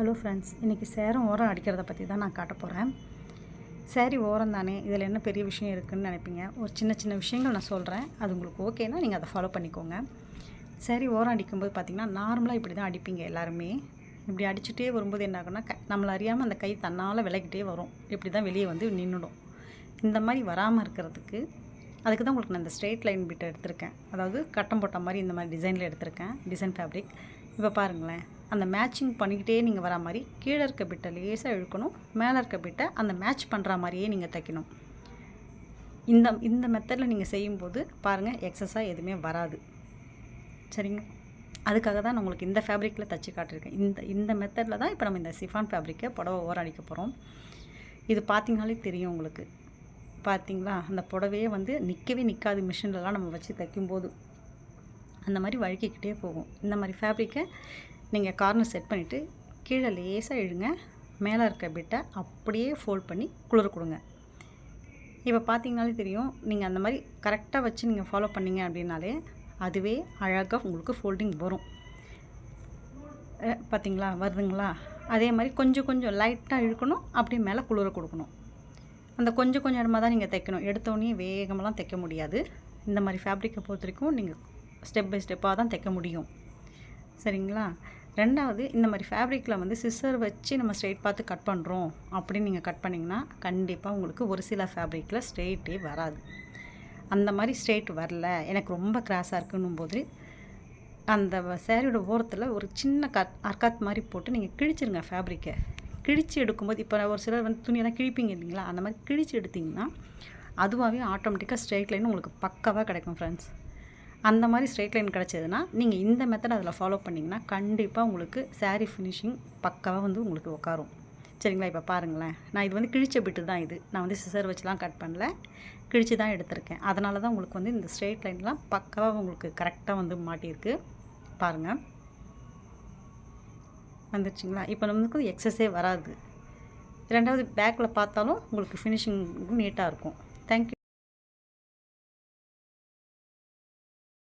Hello friends இன்றைக்கி சேரம் ஓரம் அடிக்கிறத பற்றி தான் நான் காட்ட போகிறேன் சேரீ ஓரம் தானே இதில் என்ன பெரிய விஷயம் இருக்குதுன்னு நினைப்பீங்க? ஒரு சின்ன சின்ன விஷயங்கள் நான் சொல்கிறேன் அது உங்களுக்கு ஓகேனா நீங்கள் அதை ஃபாலோ பண்ணிக்கோங்க. சேரீ ஓரம் அடிக்கும்போது பார்த்திங்கன்னா நார்மலாக இப்படி தான் அடிப்பீங்க எல்லாருமே. இப்படி அடிச்சுட்டே வரும்போது என்ன ஆகும்னா க நம்மளை அறியாமல் அந்த கை தன்னால் விலகிட்டே வரும். இப்படி தான் வெளியே வந்து நின்றுடும் இந்த மாதிரி வராமல் இருக்கிறதுக்கு அதுக்கு தான் உங்களுக்கு நான் இந்த ஸ்ட்ரெயிட் லைன் பிட் எடுத்திருக்கேன். அதாவது கட்டம் போட்ட மாதிரி இந்த மாதிரி டிசைனில் எடுத்திருக்கேன். டிசைன் ஃபேப்ரிக் இப்போ பாருங்களேன். அந்த மேட்சிங் பண்ணிக்கிட்டே நீங்கள் வரா மாதிரி கீழே இருக்க பிட்டை லேசாக இழுக்கணும். மேலே இருக்க பிட்டை அந்த மேட்ச் பண்ணுற மாதிரியே நீங்கள் தைக்கணும். இந்த இந்த மெத்தடில் நீங்கள் செய்யும்போது பாருங்கள் எக்ஸஸாக எதுவுமே வராது. சரிங்க அதுக்காக தான் நான் உங்களுக்கு இந்த ஃபேப்ரிக்கில் தச்சு காட்டியிருக்கேன். இந்த இந்த மெத்தடில் தான் இப்போ நம்ம இந்த சிஃபான் ஃபேப்ரிக்கை புடவை ஓரடிக்க போகிறோம் இது பார்த்தீங்கனாலே தெரியும் உங்களுக்கு. பார்த்தீங்களா அந்த புடவையே வந்து நிற்கவே நிற்காது மிஷின்லலாம் நம்ம வச்சு தைக்கும்போது. அந்த மாதிரி வழுக்கிக்கிட்டே போகும். இந்த மாதிரி ஃபேப்ரிக்கை நீங்கள் கார்னர் செட் பண்ணிவிட்டு கீழே லேசாக இழுங்க. மேலே இருக்க பிட்டை அப்படியே ஃபோல்ட் பண்ணி குளிர கொடுங்க. இப்போ பார்த்தீங்கனாலே தெரியும் நீங்கள் அந்த மாதிரி கரெக்டாக வச்சு நீங்கள் ஃபாலோ பண்ணீங்க அப்படின்னாலே அதுவே அழகாக உங்களுக்கு ஃபோல்டிங் வரும். பார்த்தீங்களா வருதுங்களா? அதே மாதிரி கொஞ்சம் கொஞ்சம் லைட்டாக இழுக்கணும் அப்படியே மேலே குளிர கொடுக்கணும். அந்த கொஞ்சம் கொஞ்சம் இடமா தான் நீங்கள் தைக்கணும். எடுத்தோடனே வேகமெல்லாம் தைக்க முடியாது. இந்த மாதிரி ஃபேப்ரிக்கை பொறுத்த வரைக்கும் நீங்கள் ஸ்டெப் பை ஸ்டெப்பாக தான் தைக்க முடியும். சரிங்களா? ரெண்டாவது இந்த மாதிரி ஃபேப்ரிக்கில் வந்து சிஸ்ஸர் வச்சு நம்ம ஸ்ட்ரெயிட் பார்த்து கட் பண்ணுறோம் அப்படின்னு நீங்கள் கட் பண்ணிங்கன்னா கண்டிப்பாக உங்களுக்கு ஒரு சில ஃபேப்ரிக்கில் ஸ்ட்ரெயிட்டே வராது. அந்த மாதிரி ஸ்ட்ரெயிட் வரல. எனக்கு ரொம்ப கிராஸாக இருக்குன்னும் போது அந்த சேரீயோட ஓரத்தில் ஒரு சின்ன கட் அர்க்காத் மாதிரி போட்டு நீங்கள் கிழிச்சிருங்க ஃபேப்ரிக்கை கிழிச்சு எடுக்கும்போது இப்போ ஒரு சிலர் வந்து துணியெல்லாம் கிழிப்பீங்க இல்லைங்களா? அந்த மாதிரி கிழிச்சு எடுத்திங்கன்னா அதுவாகவே ஆட்டோமேட்டிக்காக ஸ்ட்ரெயிட் லைன் உங்களுக்கு பக்காவாக கிடைக்கும் ஃப்ரெண்ட்ஸ் அந்த மாதிரி ஸ்ட்ரெயிட் லைன் கிடச்சதுன்னா நீங்கள் இந்த மெத்தட் அதில் ஃபாலோ பண்ணிங்கன்னா கண்டிப்பாக உங்களுக்கு சாரீ ஃபினிஷிங் பக்காவாக வந்து உங்களுக்கு உட்காரும் சரிங்களா? இப்போ பாருங்களேன். நான் இது வந்து கிழிச்ச பிட்டு தான் இது. நான் வந்து சிசர் வச்சுலாம் கட் பண்ணல. கிழிச்சு தான் எடுத்திருக்கேன். அதனால தான் உங்களுக்கு வந்து இந்த ஸ்ட்ரெயிட் லைன்லாம் பக்காவாக உங்களுக்கு கரெக்டாக வந்து மாட்டியிருக்கு. பாருங்கள் வந்துருச்சுங்களா? இப்போ நமக்கு எக்ஸஸே வராது. ரெண்டாவது பேக்கில் பார்த்தாலும் உங்களுக்கு ஃபினிஷிங் நீட்டாக இருக்கும். தேங்க்யூ